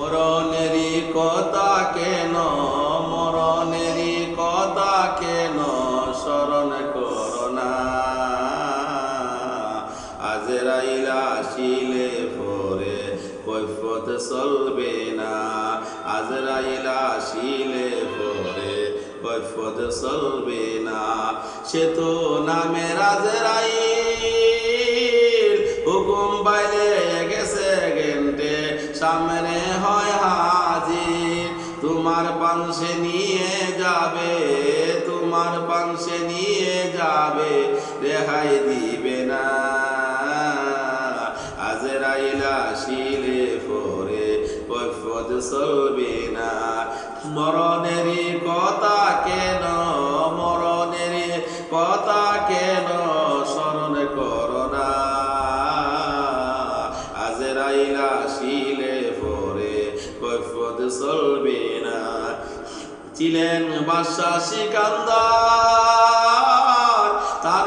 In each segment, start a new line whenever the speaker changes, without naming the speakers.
মরণেরই কথা কেন, মরণেরই কথা কেন স্মরণ করোনা? আজরাইলা আসিলে পরে কৈফত চলবে না। আজরাইলা আসিলে পরে কৈফত চলবে না। সে তো নামের আজরাইল হুকুম বাইলে সামনে হয় হাজির। তোমার পাংশে নিয়ে যাবে, তোমার পাংশে নিয়ে যাবে, রেহাই দিবে না। আজরাইলা পরে না। মরণেরই কথা কেন ছিলেন বাদশা সিকান্দার তার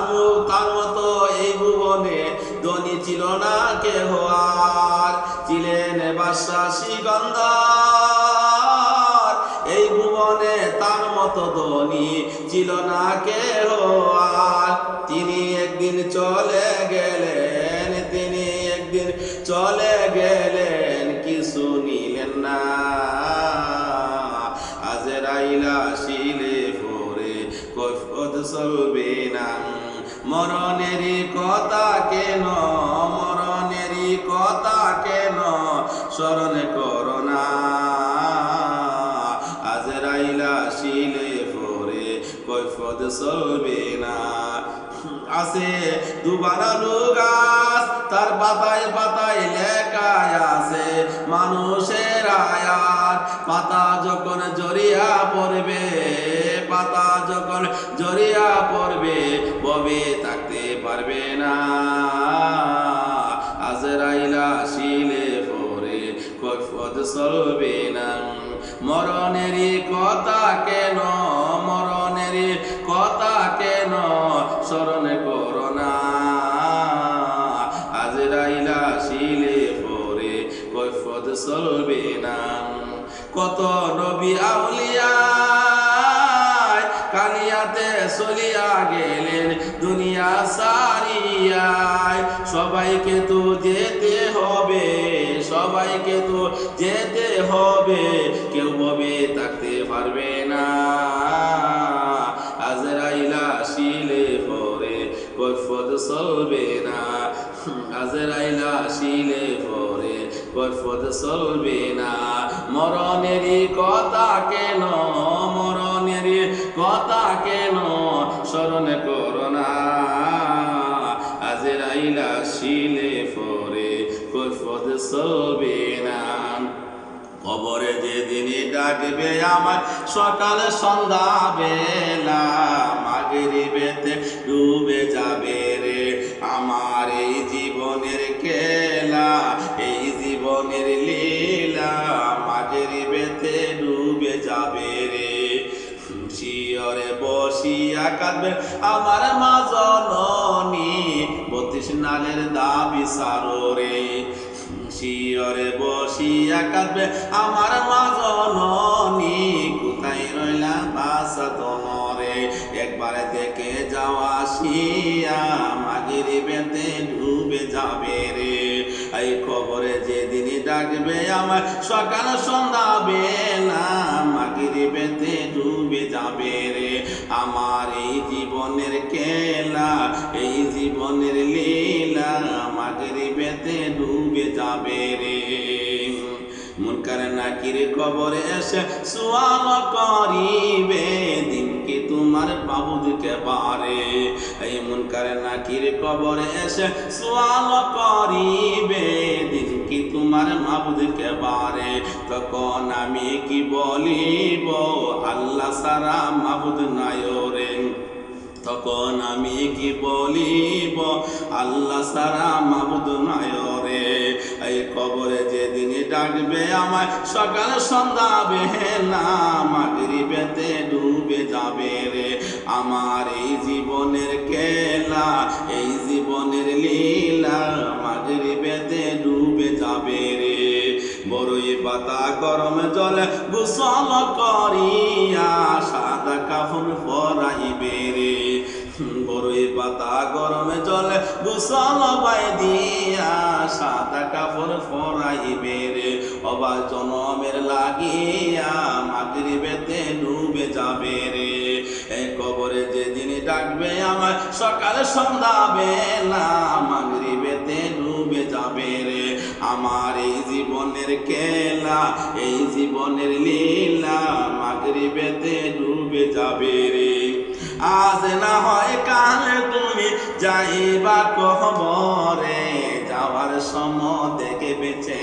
তার মতো এই ভুবনে ধনী ছিল না কেহ আর। ছিলেন বাদশা সিকান্দার এই ভুবনে তার মতো ধনী ছিল না কেহ আর। তিনি একদিন চলে গেলেন, তিনি একদিন চলে গেলেন, কিছু নিলেন না। চলবে না মরণেরই কথা কেন মরণেরই কথা কেন স্মরণ করোনা আজ রাইলা শিলে পরে কৈফত চলবে না আছে দুবারালু গাছ তার পাতায় পাতায় লেখায় আছে মানুষের আয়াত। পাতা যখন জড়িয়া পড়বে, পাতা যখন জড়িয়া পড়বে, ববে থাকতে পারবে না। আজরাইলা শিলে পরে কৈফত চলবে না। মরণেরই কথা কেন? মরণেরই কত নবী আউলিয়া কালিয়াতে চলিয়া গেলেন দুনিয়া সারিয়ায়। সবাইকে তো যেতে হবে, সবাইকে তো যেতে হবে, কেউ ববে থাকতে পারবে না। আজরাইলা শিলে পরে কৈফত চলবে না। আজরাইলা শিলে পরে কৈফত চলবে না। মরণেরই কথা কেন, মরণেরই কথা কেন? স্মরণ করোনা আজরাইলা শিলে পরে কৈফত চলবে না। কবরে যেদিনই ডাকবে আমার সকাল সন্ধ্যা বেলা মাগরিবেতে ডুবে যাবে রে। আমার এই জীবনের খেলা এই মাঝের বেতে ডুবে যাবে রে। শিয়রে বসিয়া কাঁদবেন আমার মা জননী, বত্রিশ নালের দাবি সারো রে। শিয়রে বসিয়া কাঁদবে। আমার মা জননী, কোথায় রইলা বাসা তনরে একবারে দেখে যাওয়া শিয়া মাগির বেতে ডুবে যাবে রে। এই খবরে যেদিন ডাকবে আমার, সকাল সন্ধ্যা বেলা মাগির বেতে ডুবে যাবে রে। আমার এই জীবনের খেলা, এই জীবনের লীলা, মাগির বেতে ডুবে যাবে রে। মুনকার নাকির কবরে এসে সুয়াল করিবে, দিনকে তোমার বাবুদকে বারে। এই মুনকার নাকির কবরে এসে সুয়াল করিবে, দিনকে তোমার মাবুদকে বারে। তখন আমি কি বলিব, আল্লাহ সারা মাবুদ নাই রে তখন আমি কি বলিব, আল্লাহ সারা মাবুদ নয় রে এই কবরে যেদিন ডাকবে আমায়, সকাল সন্ধ্যা বেলা মাগরিবেতে ডুবে যাবে রে। আমার এই জীবনের খেলা, এই জীবনের লীলা মাগরিবেতে ডুবে যাবে রে। বড়ই পাতা গরম জলে গোসল করিয়া সাদা কাফন বড়ই পাতা গরম জলে গোসল বাই দিয়া সাদা কাপড় পরাইবে রে। অবা জনমের লাগিয়া মাগরিবেতে ডুবে যাবে রে। কবরে যেদিন ডাকবে আমার সকালে সন্ধ্যা বেলা মাগরিবেতে ডুবে যাবে রে। আমার এই জীবনের কেলা এই জীবনের লীলা মাগরি বেতে ডুবে যাবে রে। আজ না হয় কাল তুমি যাইবা কহবরে যাওয়ার সময় দেখে বেঁচে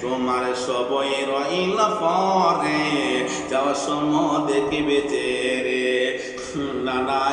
তোমার সবই রইল পরে, যাওয়ার সময় দেখে বেঁচে রে নানা